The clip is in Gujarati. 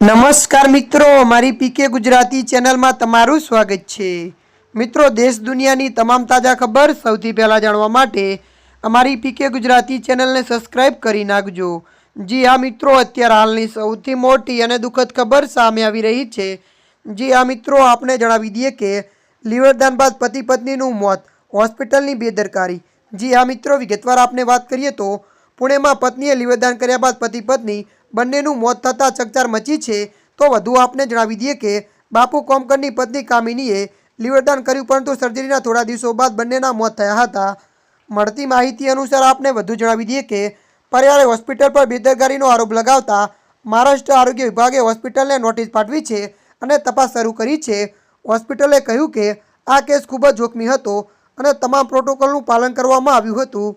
નમસ્કાર મિત્રો મારી પીકે ગુજરાતી ચેનલમાં તમારું સ્વાગત છે. મિત્રો, દેશ દુનિયાની તમામ તાજા ખબર સૌથી પહેલાં જાણવા માટે અમારી પીકે ગુજરાતી ચેનલને સબસ્ક્રાઇબ કરી નાખજો. જી હા, મિત્રો, અત્યારે હાલની સૌથી મોટી અને દુઃખદ ખબર સામે આવી રહી છે. જી હા, મિત્રો આપણે જણાવી દઈએ કે લીવરદાન બાદ પતિ પત્નીનું મોત, હોસ્પિટલની બેદરકારી. જી હા, મિત્રો, વિગતવાર આપને વાત કરીએ તો પુણેમાં પત્નીએ લીવરદાન કર્યા બાદ પતિ પત્ની બંનેનું મોત થતાં ચકચાર મચી છે, તો વધુ આપને જણાવી દઈએ કે બાપુ કોમકરની પત્ની કામિનીએ લીવરદાન કર્યું, પરંતુ સર્જરીના થોડા દિવસો બાદ બંનેના મોત થયા હતા. મળતી માહિતી અનુસાર આપને વધુ જણાવી દઈએ કે પરિવારે હોસ્પિટલ પર બેદરકારીનો આરોપ લગાવતા મહારાષ્ટ્ર આરોગ્ય વિભાગે હોસ્પિટલને નોટિસ પાઠવી છે અને તપાસ શરૂ કરી છે. હોસ્પિટલે કહ્યું કે આ કેસ ખૂબ જ જોખમી હતો અને તમામ પ્રોટોકોલનું પાલન કરવામાં આવ્યું હતું.